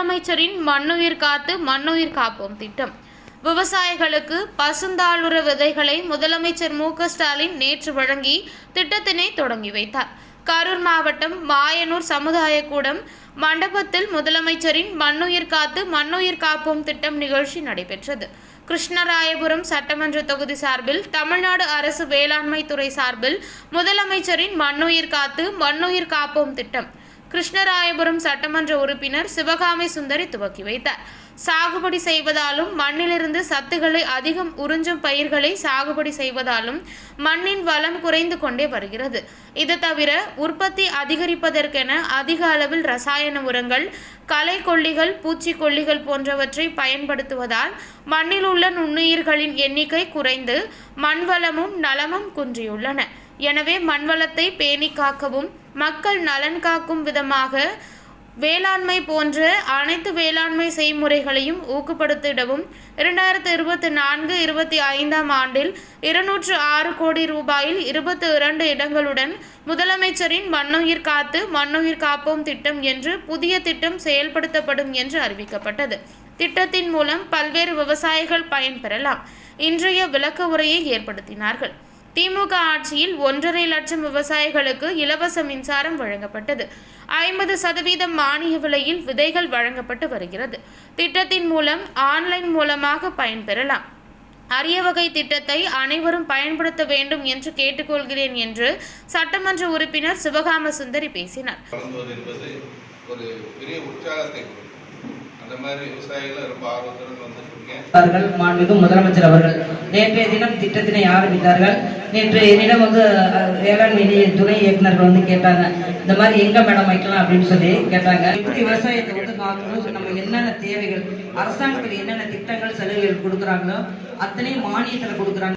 முதலமைச்சரின் மண்ணுயிர் காத்து மண்ணுயிர் காப்போம் திட்டம். விவசாயிகளுக்கு பசுந்தாளுர விதைகளை முதலமைச்சர் மு ஸ்டாலின் நேற்று வழங்கி திட்டத்தினை தொடங்கி வைத்தார். கரூர் மாவட்டம் மாயனூர் சமுதாய கூடம் மண்டபத்தில் முதலமைச்சரின் மண்ணுயிர் காத்து மண்ணுயிர் காப்போம் திட்டம் நிகழ்ச்சி நடைபெற்றது. கிருஷ்ணராயபுரம் சட்டமன்ற தொகுதி சார்பில் தமிழ்நாடு அரசு வேளாண்மை துறை சார்பில் முதலமைச்சரின் மண்ணுயிர் காத்து மண்ணுயிர் காப்போம் திட்டம். கிருஷ்ணராயபுரம் சட்டமன்ற உறுப்பினர் சிவகாமி சுந்தரி துவக்கி வைத்தார். சாகுபடி செய்வதாலும் மண்ணிலிருந்து சத்துக்களை அதிகம் உறிஞ்சும் பயிர்களை சாகுபடி செய்வதாலும் மண்ணின் வளம் குறைந்து கொண்டே வருகிறது. இது தவிர உற்பத்தி அதிகரிப்பதற்கென அதிக அளவில் ரசாயன உரங்கள் களைக்கொல்லிகள் பூச்சிக்கொல்லிகள் போன்றவற்றை பயன்படுத்துவதால் மண்ணில் உள்ள நுண்ணுயிர்களின் எண்ணிக்கை குறைந்து மண்வளமும் நலமும் குன்றியுள்ளன. எனவே மண்வளத்தை பேணி காக்கவும் மக்கள் நலன் காக்கும் விதமாக வேளாண்மை போன்ற அனைத்து வேளாண்மை செய்முறைகளையும் ஊக்கப்படுத்திடவும் இரண்டாயிரத்து இருபத்தி நான்கு இருபத்தி ஐந்தாம் ஆண்டில் இருநூற்று ஆறு கோடி ரூபாயில் இருபத்தி இரண்டு இடங்களுடன் முதலமைச்சரின் மண்ணுயிர் காத்து மண்ணுயிர் காப்போம் திட்டம் என்று புதிய திட்டம் செயல்படுத்தப்படும் என்று அறிவிக்கப்பட்டது. திட்டத்தின் மூலம் பல்வேறு விவசாயிகள் பயன்பெறலாம். இன்றைய விளக்க உரையை ஏற்படுத்தினார்கள். திமுக ஆட்சியில் ஒன்றரை லட்சம் விவசாயிகளுக்கு இலவச மின்சாரம் வழங்கப்பட்டது. ஐம்பது சதவீதம் மானிய விலையில் விதைகள் வழங்கப்பட்டு வருகிறது. திட்டத்தின் மூலம் ஆன்லைன் மூலமாக பயன்பெறலாம். அரிய வகை திட்டத்தை அனைவரும் பயன்படுத்த வேண்டும் என்று கேட்டுக்கொள்கிறேன் என்று சட்டமன்ற உறுப்பினர் சிவகாம சுந்தரி பேசினார் என்பது ஒரு பெரிய உற்சாகத்தை அந்த மாதிரி விவசாயிகள் ரொம்ப ஆர்வத்துடன் வந்திருக்கீங்க அவர்கள் மாண்புமிகு முதலமைச்சர் அவர்கள். நேற்றைய தினம் திட்டத்தினை ஆரம்பித்தார்கள். நேற்று என்னிடம் வந்து அஹ், வேளாண்மை துணை இயக்குநர்கள் வந்து கேட்டாங்க. இந்த மாதிரி எங்க மேடம் வைக்கலாம் அப்படின்னு சொல்லி கேட்டாங்க. எப்படி விவசாயத்தை வந்து பார்க்கணும் நம்ம என்னென்ன தேவைகள் அரசாங்கத்தில் என்னென்ன திட்டங்கள் சலுகைகள் கொடுக்குறாங்களோ அத்தனையும் மானியத்தில் கொடுக்குறாங்க.